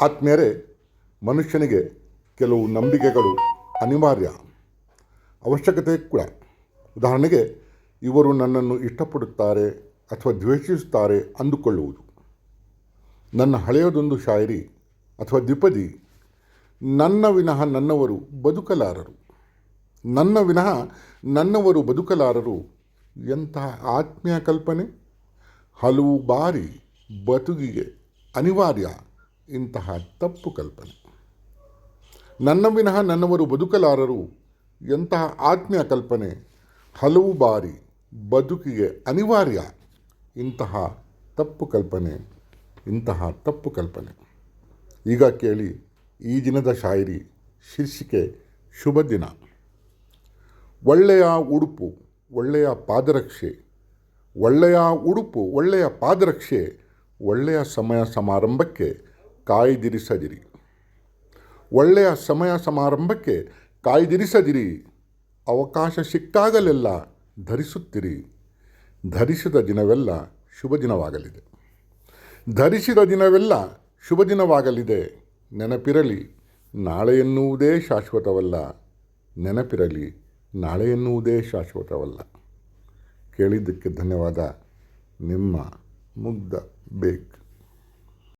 ಆತ್ಮೀಯರೇ, ಮನುಷ್ಯನಿಗೆ ಕೆಲವು ನಂಬಿಕೆಗಳು ಅನಿವಾರ್ಯ. ಅವಶ್ಯಕತೆ ಕೂಡ. ಉದಾಹರಣೆಗೆ, ಇವರು ನನ್ನನ್ನು ಇಷ್ಟಪಡುತ್ತಾರೆ ಅಥವಾ ದ್ವೇಷಿಸುತ್ತಾರೆ ಅಂದುಕೊಳ್ಳುವುದು. ನನ್ನ ಹಳೆಯದೊಂದು ಶಾಯರಿ ಅಥವಾ ದ್ವಿಪದಿ, ನನ್ನ ವಿನಃ ನನ್ನವರು ಬದುಕಲಾರರು. ನನ್ನ ವಿನಃ ನನ್ನವರು ಬದುಕಲಾರರು ಎಂತಹ ಆತ್ಮೀಯ ಕಲ್ಪನೆ? ಹಲವು ಬಾರಿ ಬದುಕಿಗೆ ಅನಿವಾರ್ಯ. ಇಂತಹ ತಪ್ಪು ಕಲ್ಪನೆ. ನನ್ನ ವಿನಃ ನನ್ನವರು ಬದುಕಲಾರರು ಎಂತಹ ಆತ್ಮೀಯ ಕಲ್ಪನೆ ಹಲವು ಬಾರಿ ಬದುಕಿಗೆ ಅನಿವಾರ್ಯ. ಇಂತಹ ತಪ್ಪು ಕಲ್ಪನೆ, ಇಂತಹ ತಪ್ಪು ಕಲ್ಪನೆ. ಈಗ ಕೇಳಿ ಈ ದಿನದ ಶಾಯರಿ ಶೀರ್ಷಿಕೆ ಶುಭ ದಿನ. ಒಳ್ಳೆಯ ಉಡುಪು, ಒಳ್ಳೆಯ ಪಾದರಕ್ಷೆ, ಒಳ್ಳೆಯ ಉಡುಪು, ಒಳ್ಳೆಯ ಪಾದರಕ್ಷೆ, ಒಳ್ಳೆಯ ಸಮಯ ಸಮಾರಂಭಕ್ಕೆ ಕಾಯ್ದಿರಿಸದಿರಿ. ಒಳ್ಳೆಯ ಸಮಯ ಸಮಾರಂಭಕ್ಕೆ ಕಾಯ್ದಿರಿಸದಿರಿ. ಅವಕಾಶ ಸಿಕ್ಕಾಗಲೆಲ್ಲ ಧರಿಸುತ್ತಿರಿ. ಧರಿಸಿದ ದಿನವೆಲ್ಲ ಶುಭ ದಿನವಾಗಲಿದೆ. ಧರಿಸಿದ ದಿನವೆಲ್ಲ ಶುಭ ದಿನವಾಗಲಿದೆ. ನೆನಪಿರಲಿ, ನಾಳೆ ಎನ್ನುವುದೇ ಶಾಶ್ವತವಲ್ಲ. ನೆನಪಿರಲಿ, ನಾಳೆ ಎನ್ನುವುದೇ ಶಾಶ್ವತವಲ್ಲ. ಕೇಳಿದ್ದಕ್ಕೆ ಧನ್ಯವಾದ. ನಿಮ್ಮ ಮುಗ್ಧ ಬೇಗ್